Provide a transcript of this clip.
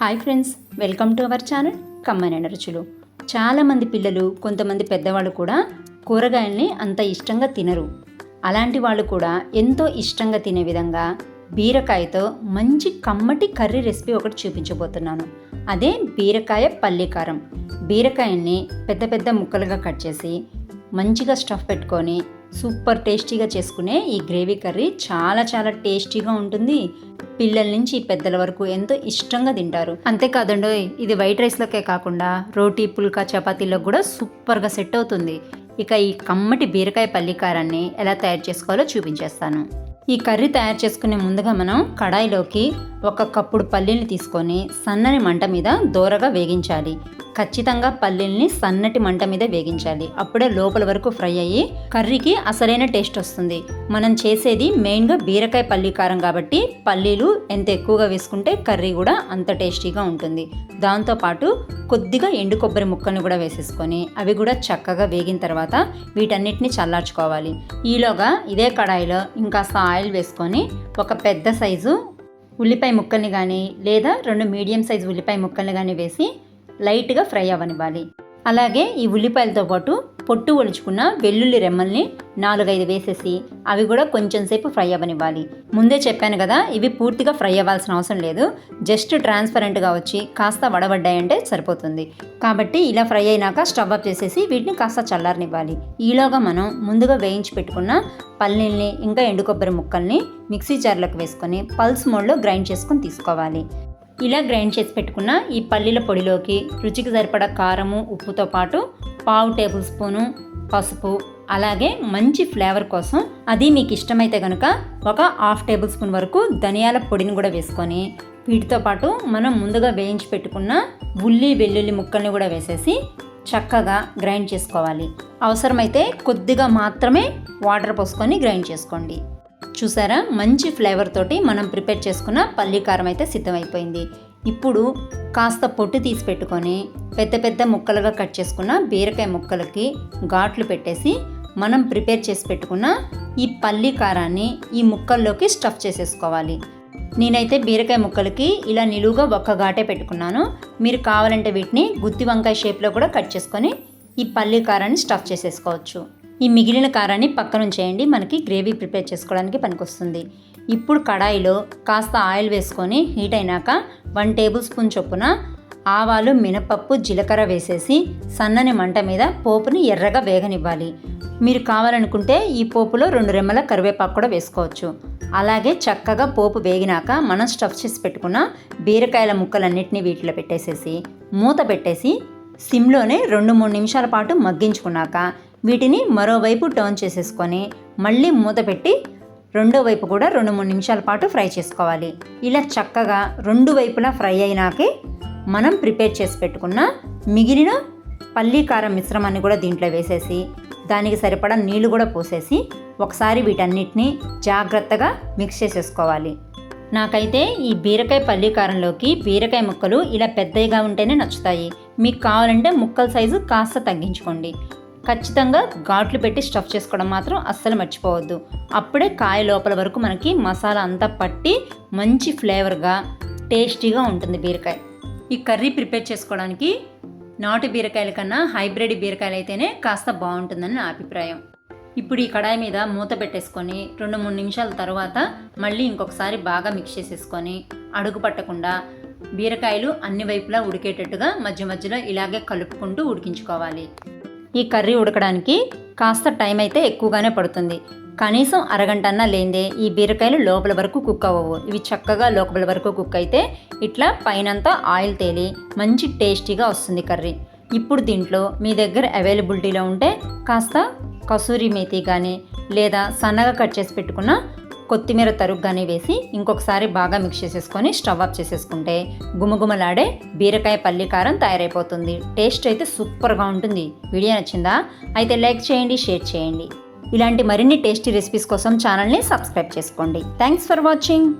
Hi friends welcome to our channel కమ్మనైన రుచులు. చాలామంది పిల్లలు కొంతమంది పెద్దవాళ్ళు కూడా కూరగాయల్ని అంత ఇష్టంగా తినరు. అలాంటి వాళ్ళు కూడా ఎంతో ఇష్టంగా తినే విధంగా బీరకాయతో మంచి కమ్మటి కర్రీ రెసిపీ ఒకటి చూపించబోతున్నాను. అదే బీరకాయ పల్లీకారం. బీరకాయల్ని పెద్ద పెద్ద ముక్కలుగా కట్ చేసి మంచిగా స్టఫ్ పెట్టుకొని సూపర్ టేస్టీగా చేసుకునే ఈ గ్రేవీ కర్రీ చాలా చాలా టేస్టీగా ఉంటుంది. పిల్లల నుంచి పెద్దల వరకు ఎంతో ఇష్టంగా తింటారు. అంతేకాదండో ఇది వైట్ రైస్లోకే కాకుండా రోటీ పుల్కా చపాతీలో కూడా సూపర్గా సెట్ అవుతుంది. ఇక ఈ కమ్మటి బీరకాయ పల్లికారాన్ని ఎలా తయారు చేసుకోవాలో చూపించేస్తాను. ఈ కర్రీ తయారు చేసుకునే ముందుగా మనం కడాయిలోకి ఒక కప్పుడు పల్లీని తీసుకొని సన్నని మంట మీద దోరగా వేగించాలి. ఖచ్చితంగా పల్లీల్ని సన్నటి మంట మీద వేగించాలి. అప్పుడే లోపల వరకు ఫ్రై అయ్యి కర్రీకి అసలైన టేస్ట్ వస్తుంది. మనం చేసేది మెయిన్గా బీరకాయ పల్లీ కారం కాబట్టి పల్లీలు ఎంత ఎక్కువగా వేసుకుంటే కర్రీ కూడా అంత టేస్టీగా ఉంటుంది. దాంతోపాటు కొద్దిగా ఎండు కొబ్బరి ముక్కల్ని కూడా వేసేసుకొని అవి కూడా చక్కగా వేగిన తర్వాత వీటన్నిటిని చల్లార్చుకోవాలి. ఈలోగా ఇదే కడాయిలో ఇంకాస్త ఆయిల్ వేసుకొని ఒక పెద్ద సైజు ఉల్లిపాయ ముక్కల్ని కానీ లేదా రెండు మీడియం సైజు ఉల్లిపాయ ముక్కల్ని కానీ వేసి లైట్గా ఫ్రై అవ్వనివ్వాలి. అలాగే ఈ ఉల్లిపాయలతో పాటు పొట్టు ఒలుచుకున్న వెల్లుల్లి రెమ్మల్ని నాలుగైదు వేసేసి అవి కూడా కొంచెం సేపు ఫ్రై అవ్వనివ్వాలి. ముందే చెప్పాను కదా ఇవి పూర్తిగా ఫ్రై అవ్వాల్సిన అవసరం లేదు. జస్ట్ ట్రాన్స్పరెంట్గా వచ్చి కాస్త వడబడ్డాయంటే సరిపోతుంది. కాబట్టి ఇలా ఫ్రై అయినాక స్టవ్ అప్ చేసేసి వీటిని కాస్త చల్లారనివ్వాలి. ఈలోగా మనం ముందుగా వేయించి పెట్టుకున్న పల్లీల్ని ఇంకా ఎండు కొబ్బరి ముక్కల్ని మిక్సీ జార్లోకి వేసుకొని పల్స్ మోడ్లో గ్రైండ్ చేసుకొని తీసుకోవాలి. ఇలా గ్రైండ్ చేసి పెట్టుకున్న ఈ పల్లీల పొడిలోకి రుచికి సరిపడా కారము ఉప్పుతో పాటు పావు టేబుల్ స్పూను పసుపు అలాగే మంచి ఫ్లేవర్ కోసం అది మీకు ఇష్టమైతే కనుక ఒక హాఫ్ టేబుల్ స్పూన్ వరకు ధనియాల పొడిని కూడా వేసుకొని వీటితో పాటు మనం ముందుగా వేయించి పెట్టుకున్న ఉల్లి వెల్లుల్లి ముక్కల్ని కూడా వేసేసి చక్కగా గ్రైండ్ చేసుకోవాలి. అవసరమైతే కొద్దిగా మాత్రమే వాటర్ పోసుకొని గ్రైండ్ చేసుకోండి. చూసారా? మంచి ఫ్లేవర్ తోటి మనం ప్రిపేర్ చేసుకున్న పల్లీ కారం అయితే సిద్ధమైపోయింది. ఇప్పుడు కాస్త పొట్టు తీసి పెట్టుకొని పెద్ద పెద్ద ముక్కలుగా కట్ చేసుకున్న బీరకాయ ముక్కలకి ఘాట్లు పెట్టేసి మనం ప్రిపేర్ చేసి పెట్టుకున్న ఈ పల్లీ కారాన్ని ఈ ముక్కల్లోకి స్టఫ్ చేసేసుకోవాలి. నేనైతే బీరకాయ ముక్కలకి ఇలా నిలువుగా ఒక్క ఘాటే పెట్టుకున్నాను. మీరు కావాలంటే వీటిని గుత్తి వంకాయ షేప్లో కూడా కట్ చేసుకొని ఈ పల్లీ కారాన్ని స్టఫ్ చేసేసుకోవచ్చు. ఈ మిగిలిన కారాన్ని పక్కనుంచేయండి. మనకి గ్రేవీ ప్రిపేర్ చేసుకోవడానికి పనికొస్తుంది. ఇప్పుడు కడాయిలో కాస్త ఆయిల్ వేసుకొని హీట్ అయినాక వన్ టేబుల్ స్పూన్ చొప్పున ఆవాలు మినపప్పు జీలకర్ర వేసేసి సన్నని మంట మీద పోపుని ఎర్రగా వేగనివ్వాలి. మీరు కావాలనుకుంటే ఈ పోపులో రెండు రెమ్మల కరివేపాకు కూడా వేసుకోవచ్చు. అలాగే చక్కగా పోపు వేగినాక మనం స్టఫ్ చేసి పెట్టుకున్న బీరకాయల ముక్కలన్నిటిని వీటిలో పెట్టేసేసి మూత పెట్టేసి సిమ్లోనే రెండు మూడు నిమిషాల పాటు మగ్గించుకున్నాక వీటిని మరోవైపు టర్న్ చేసేసుకొని మళ్ళీ మూత పెట్టి రెండో వైపు కూడా రెండు మూడు నిమిషాల పాటు ఫ్రై చేసుకోవాలి. ఇలా చక్కగా రెండు వైపులా ఫ్రై అయినాకే మనం ప్రిపేర్ చేసి పెట్టుకున్న మిగిలిన పల్లీ కారం మిశ్రమాన్ని కూడా దీంట్లో వేసేసి దానికి సరిపడా నీళ్ళు కూడా పోసేసి ఒకసారి వీటన్నిటిని జాగ్రత్తగా మిక్స్ చేసేసుకోవాలి. నాకైతే ఈ బీరకాయ పల్లీ కారంలోకి బీరకాయ ముక్కలు ఇలా పెద్దగా ఉంటేనే నచ్చుతాయి. మీకు కావాలంటే ముక్కల సైజు కాస్త తగ్గించుకోండి. ఖచ్చితంగా ఘాట్లు పెట్టి స్టఫ్ చేసుకోవడం మాత్రం అస్సలు మర్చిపోవద్దు. అప్పుడే కాయ లోపల వరకు మనకి మసాలా అంతా పట్టి మంచి ఫ్లేవర్గా టేస్టీగా ఉంటుంది బీరకాయ. ఈ కర్రీ ప్రిపేర్ చేసుకోవడానికి నాటు బీరకాయల కన్నా హైబ్రిడ్ బీరకాయలు అయితేనే కాస్త బాగుంటుందని నా అభిప్రాయం. ఇప్పుడు ఈ కడాయి మీద మూత పెట్టేసుకొని రెండు మూడు నిమిషాల తర్వాత మళ్ళీ ఇంకొకసారి బాగా మిక్స్ చేసేసుకొని అడుగు పట్టకుండా బీరకాయలు అన్ని వైపులా ఉడికేటట్టుగా మధ్య మధ్యలో ఇలాగే కలుపుకుంటూ ఉడికించుకోవాలి. ఈ కర్రీ ఉడకడానికి కాస్త టైం అయితే ఎక్కువగానే పడుతుంది. కనీసం అరగంటన్నా లేదే ఈ బీరకాయలు లోపల వరకు కుక్ అవ్వవు. ఇవి చక్కగా లోపల వరకు కుక్ అయితే ఇట్లా పైనంతా ఆయిల్ తేలి మంచి టేస్టీగా వస్తుంది కర్రీ. ఇప్పుడు దీంట్లో మీ దగ్గర అవైలబిలిటీలో ఉంటే కాస్త కసూరి మేతి కానీ లేదా సన్నగా కట్ చేసి పెట్టుకున్న కొత్తిమీర తరుగు కానీ వేసి ఇంకొకసారి బాగా మిక్స్ చేసేసుకొని స్టవ్ ఆఫ్ చేసేసుకుంటే గుమగుమలాడే బీరకాయ పల్లి కారం తయారైపోతుంది. టేస్ట్ అయితే సూపర్గా ఉంటుంది. వీడియో నచ్చిందా? అయితే లైక్ చేయండి షేర్ చేయండి. ఇలాంటి మరిన్ని టేస్టీ రెసిపీస్ కోసం ఛానల్ని సబ్స్క్రైబ్ చేసుకోండి. Thanks for watching